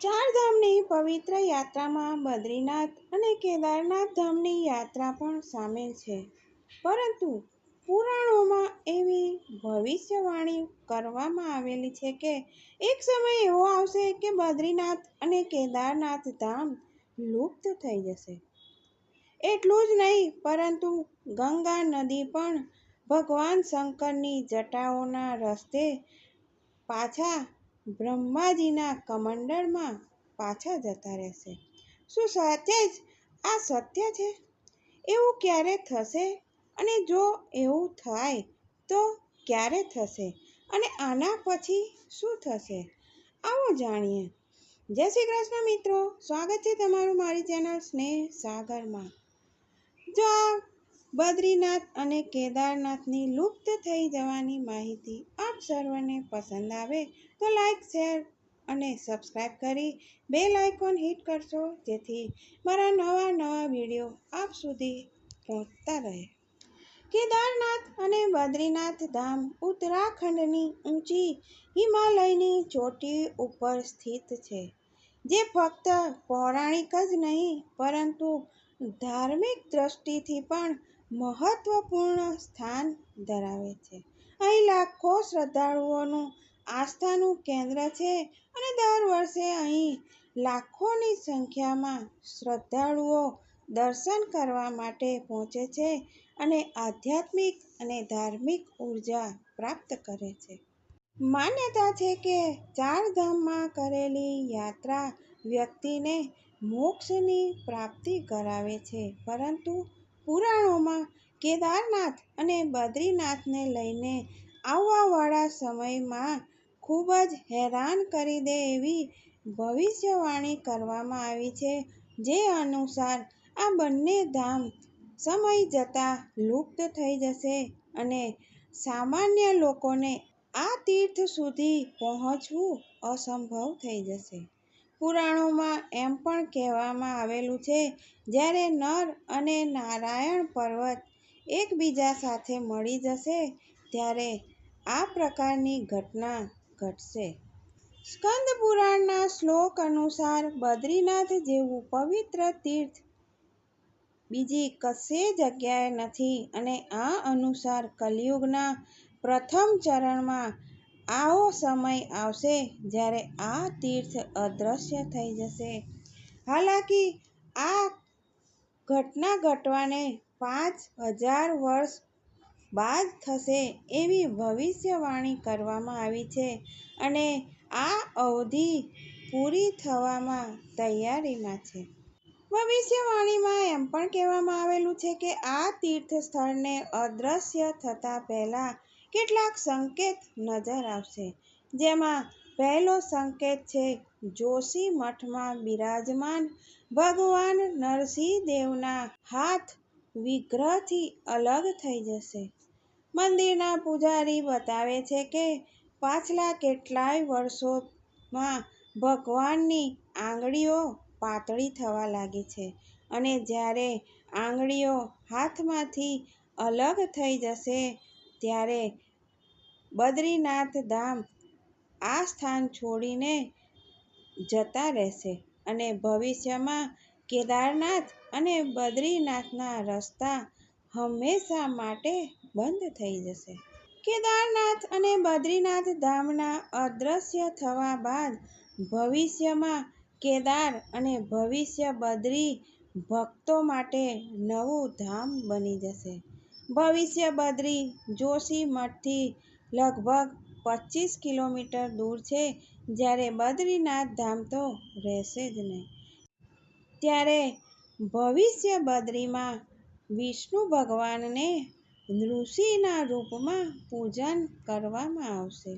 ચારધામની પવિત્ર યાત્રામાં બદ્રીનાથ અને કેદારનાથ ધામની યાત્રા પણ સામેલ છે. પરંતુ પુરાણોમાં એવી ભવિષ્યવાણી કરવામાં આવેલી છે કે એક સમય એવો આવશે કે બદ્રીનાથ અને કેદારનાથ ધામ લુપ્ત થઈ જશે. એટલું જ નહીં, પરંતુ ગંગા નદી પણ ભગવાન શંકરની જટાઓના રસ્તે પાછા બ્રહ્માજીના કમંડળમાં પાછા જતા રહેશે. શું સાચે જ? આ સત્ય છે? એવું ક્યારે થશે? અને જો એવું થાય, તો ક્યારે થશે? અને આના પછી શું થશે? આવો જાણીએ. જય શ્રી કૃષ્ણ મિત્રો. સ્વાગત છે તમારું મારી ચેનલ સ્નેહ સાગરમાં. જો આ બદ્રીનાથ અને કેદારનાથની લુપ્ત થઈ જવાની માહિતી આપ સર્વને પસંદ આવે તો લાઈક શેર અને સબસ્ક્રાઈબ કરી બેલ આઇકોન હિટ કરશો જેથી મારા નવા નવા વીડિયો આપ સુધી પહોંચતા રહે. કેદારનાથ અને બદ્રીનાથ ધામ ઉત્તરાખંડની ઊંચી હિમાલયની ચોટી ઉપર સ્થિત છે, જે ફક્ત પૌરાણિક જ નહીં પરંતુ ધાર્મિક દ્રષ્ટિથી પણ મહત્વપૂર્ણ સ્થાન ધરાવે છે. અહીં લાખો શ્રદ્ધાળુઓનું આસ્થાનું કેન્દ્ર છે અને દર વર્ષે અહીં લાખોની સંખ્યામાં શ્રદ્ધાળુઓ દર્શન કરવા માટે પહોંચે છે અને આધ્યાત્મિક અને ધાર્મિક ઊર્જા પ્રાપ્ત કરે છે. માન્યતા છે કે ચારધામમાં કરેલી યાત્રા વ્યક્તિને મોક્ષની પ્રાપ્તિ કરાવે છે, પરંતુ પુરાણોમાં કેદારનાથ અને બદ્રીનાથને લઈને આવવાવાળા સમયમાં ખૂબ જ હેરાન કરી દે એવી ભવિષ્યવાણી કરવામાં આવી છે, જે અનુસાર આ બંને ધામ સમય જતાં લુપ્ત થઈ જશે અને સામાન્ય લોકોને આ તીર્થ સુધી પહોંચવું અસંભવ થઈ જશે. પુરાણોમાં એમ પણ કહેવામાં આવેલું છે, જ્યારે નર અને નારાયણ પર્વત એકબીજા સાથે મળી જશે, ત્યારે આ પ્રકારની ઘટના ઘટશે. સ્કંદ પુરાણના શ્લોક અનુસાર બદ્રીનાથ જેવું પવિત્ર તીર્થ બીજી કશે જગ્યાએ નથી અને આ અનુસાર કલિયુગના પ્રથમ ચરણમાં આવો સમય આવશે જ્યારે આ તીર્થ અદૃશ્ય થઈ જશે. હાલાકી, આ ઘટના ઘટવાને પાંચ હજાર વર્ષ બાદ થશે એવી ભવિષ્યવાણી કરવામાં આવી છે અને આ અવધિ પૂરી થવામાં તૈયારીમાં છે. ભવિષ્યવાણીમાં એમ પણ કહેવામાં આવેલું છે કે આ તીર્થ સ્થળને અદૃશ્ય થતાં પહેલાં કેટલાક સંકેત નજર આવશે. જેમાં પહેલો સંકેત છે, જોશી મઠમાં બિરાજમાન ભગવાન નરસિંહદેવના હાથ વિગ્રહથી અલગ થઈ જશે. મંદિરના પૂજારી બતાવે છે કે, પાછલા કેટલાય વર્ષોમાં ભગવાનની આંગળીઓ પાતળી થવા લાગી છે અને જ્યારે આંગળીઓ હાથમાંથી અલગ થઈ જશે ત્યારે બદ્રીનાથ ધામ આ સ્થાન છોડીને જતા રહેશે અને ભવિષ્યમાં કેદારનાથ અને બદ્રીનાથના રસ્તા હંમેશા માટે બંધ થઈ જશે. કેદારનાથ અને બદ્રીનાથ ધામના અદૃશ્ય થવા બાદ ભવિષ્યમાં કેદાર અને ભવિષ્ય બદ્રી ભક્તો માટે નવું ધામ બની જશે. ભવિષ્ય બદ્રી જોશી મઠથી લગભગ પચીસ કિલોમીટર દૂર છે, જ્યારે બદ્રીનાથ ધામ તો રહેશે જ નહીં. ત્યારે ભવિષ્ય બદ્રીમાં વિષ્ણુ ભગવાનને ઋષિના રૂપમાં પૂજન કરવામાં આવશે.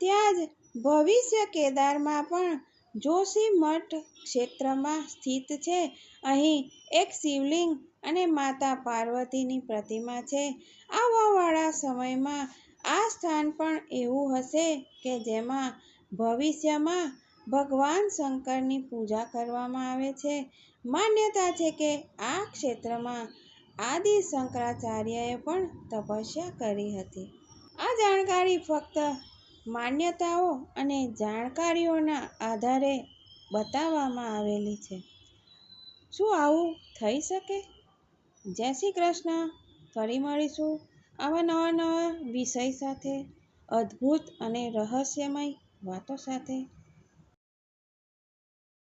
ત્યાં જ ભવિષ્ય કેદારમાં પણ જોશી મઠ ક્ષેત્રમાં સ્થિત છે. અહીં એક શિવલિંગ અને માતા પાર્વતીની પ્રતિમા છે. આવવાવાળા સમયમાં આ સ્થાન પણ એવું હશે કે જેમાં ભવિષ્યમાં ભગવાન શંકરની પૂજા કરવામાં આવે છે. માન્યતા છે કે આ ક્ષેત્રમાં આદિ શંકરાચાર્યએ પણ તપસ્યા કરી હતી. આ જાણકારી ફક્ત માન્યતાઓ અને જાણકારીઓના આધારે બતાવવામાં આવેલી છે. શું આવું થઈ શકે? જય શ્રી કૃષ્ણ. ફરી મળીશું આવા નવા નવા વિષય સાથે, અદ્ભુત અને રહસ્યમય વાતો સાથે.